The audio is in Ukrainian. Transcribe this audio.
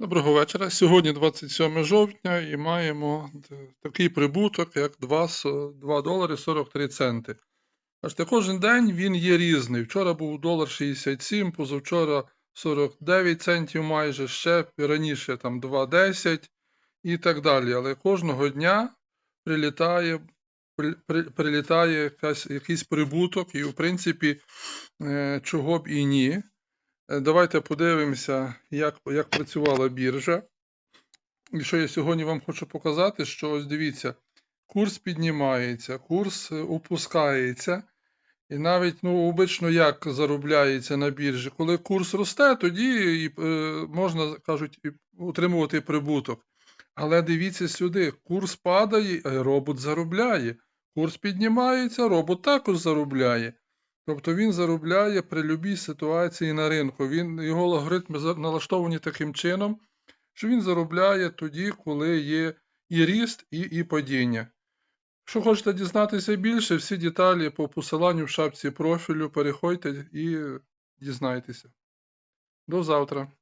Доброго вечора. Сьогодні 27 жовтня і маємо такий прибуток, як 2, со- 2 долари 43 центи. Бачите, кожен день він є різний. Вчора був долар 67, позавчора 49 центів майже, ще раніше там 2,10 і так далі. Але кожного дня прилітає, при- при- прилітає якась, якийсь прибуток, і в принципі, е, чого б і ні. Е, Давайте подивимося, як, як працювала біржа. І що я сьогодні вам хочу показати, що ось дивіться, курс піднімається, курс е, опускається. І навіть, ну, обично як заробляється на біржі. Коли курс росте, тоді і, е, можна, кажуть, і утримувати прибуток. Але дивіться сюди, курс падає, а робот заробляє. Курс піднімається, робот також заробляє. Тобто він заробляє при любій ситуації на ринку. Він, його алгоритми налаштовані таким чином, що він заробляє тоді, коли є і ріст, і, і падіння. Якщо хочете дізнатися більше, всі деталі по посиланню в шапці профілю переходьте і дізнайтеся. До завтра.